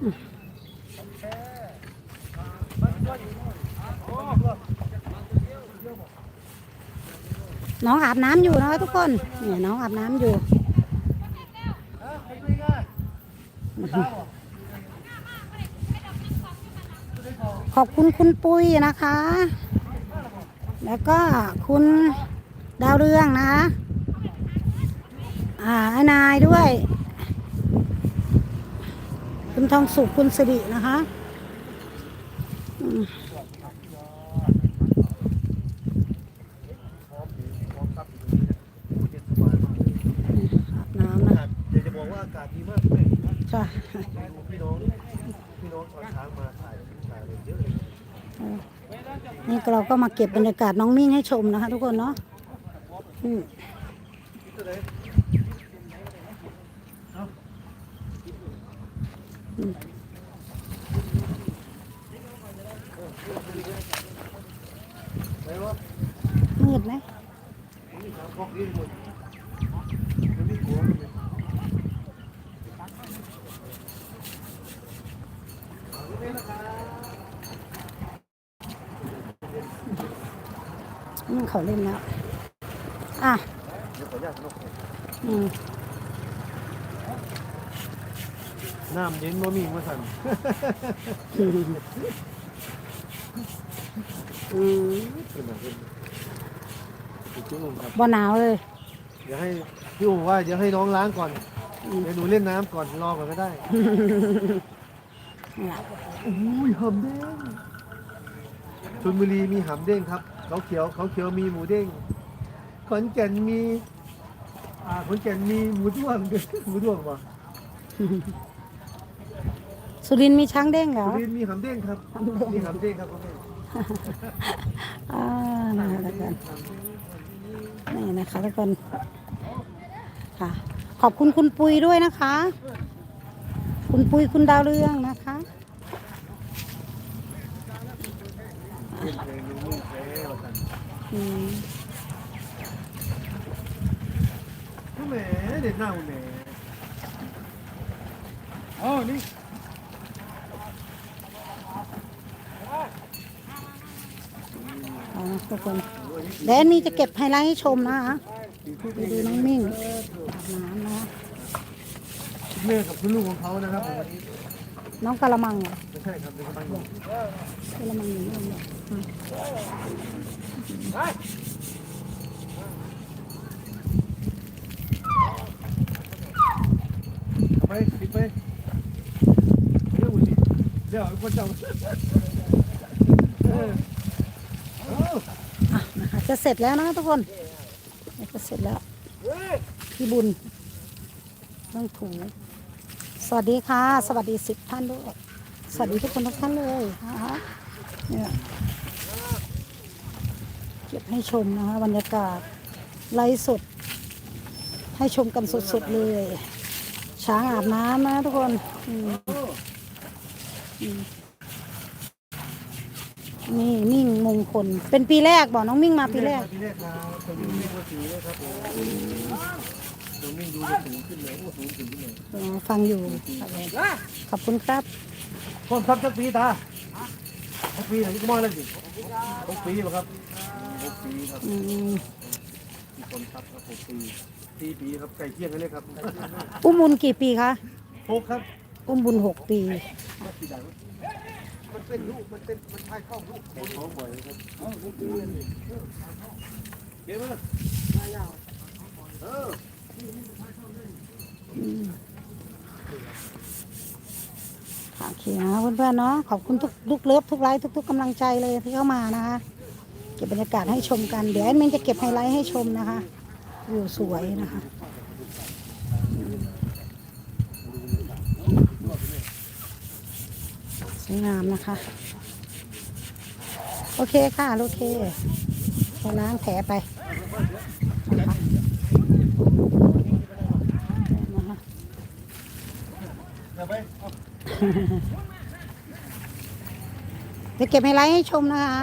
น้องอาบน้ำอยู่นะคะทุกคนเนี่ยน้องอาบน้ำอยู่ขอบคุณคุณปุ้ยนะคะ แล้วก็คุณดาวเรืองนะคะ อ่าไอ้นายด้วย คุณทองสุขคุณสิรินะคะอาบน้ำนะอยากจะบอกว่าอากาศดีมากเลยใช่พี่น้องพี่น้องตอนเช้างมาถ่ายถ่ายเยเยอะเลยนี่เราก็มาเก็บบรรยากาศน้องมิ่งให้ชมนะคะทุกคนเนาะอืม มืดไหมนี่ามพอกนี่หมดมันไม่กลัวเลยอืมเขาเล่นแล้ว อะอืม น้ำเย็นบ่มีมาสั่นอืมอืมเป็นแบบนี้ถูกต้องครับบ่หนาวเลย เดี๋ยวให้พี่อู๋ว่าเดี๋ยวให้น้องล้างก่อนอืมเดี๋ยวหนูเล่นน้ำก่อนรอก่อนก็ได้เนี่ยอุ้ยหำเด้งชลบุรีมีหำเด้งครับเขาเขียวเขาเขียวมีหมูเด้งขอนแก่นมี อ่าขอนแก่นมีหมูด้วงหมูด้วงป่ะ สุรินทร์มีช้างเด้งเหรอ สุรินทร์มีหำเด้งครับ มีหำเด้งครับพ่อแม่อ่านี่แล้วกันนี่นะคะทุกคนค่ะ ขอบคุณคุณปุยด้วยนะคะ คุณปุยคุณดาวเรืองนะคะเล่นเพลงมึงมึงแพ้ว่ากันอืมแหมเด็ดหน้าแหมอ๋อนี่ เอานะ ทุกคนเดี๋ยวแอนนี่จะเก็บไฮไลท์ให้ชมนะคะไปดูน้องมิ่งอาบน้ำนะคะแม่กับคุณลูกของเขานะครับผมวันนี้น้องกะละมังเหรอไม่ใช่ครับเป็นกำลังอยู่กะละมังอยู่นี่นอืมไปปิดไปเรื่องวันนี้เดี๋ยวพ่อเจ้าเออ อะนะคะจะเสร็จแล้วนะทุกคนจะเสร็จแล้ว พี่บุญต้องถูสวัสดีค่ะ สวัสดีสิบท่านด้วย สวัสดีทุกคนทุกท่านเลยนะคะเนี่ยเก็บให้ชมนะคะบรรยากาศไลฟ์สด ให้ชมกันสดๆเลย ช้างอาบน้ำนะทุกคนอืมอืม นี่มิ่งมงคล เป็นปีแรกบอกน้องมิ่งมาปีแรก ปีแรกครับคนนี้วิ่งมาถือเลยครับผมน้องมิ่งดูจะสูงขึ้นเลยโอ้สูงขึ้นที่ไหนเออฟังอยู่ขอบคุณครับคนครับสักปีตาสักปีไหนก็มองเลยสิหกปีป่ะครับหกปีครับอืมมีคนครับครับหกปีสี่ปีครับไก่เที่ยงกันเลยครับอุ้มบุญกี่ปีคะหกครับ อุ้มบุญหกปี มันเป็นลูก มันเป็น มันทายเข้าลูกเขาท้องบ่อยครับเอ้าหกปีเลยเก็บมาเออค่ะโอเคนะเพื่อนๆเนาะ ขอบคุณทุกทุกเลิฟทุกไลค์ทุกๆกำลังใจเลยที่เข้ามานะคะ เก็บบรรยากาศให้ชมกัน เดี๋ยวแอดมินจะเก็บไฮไลท์ให้ชมนะคะวิวสวยนะคะ วยงามนะคะ โอเคค่ะโอเคไปล้างแผลไปนะคะนะคะเดี๋ยวไปเอาเดี๋ยวเก็บไฮไลท์ให้ชมนะคะ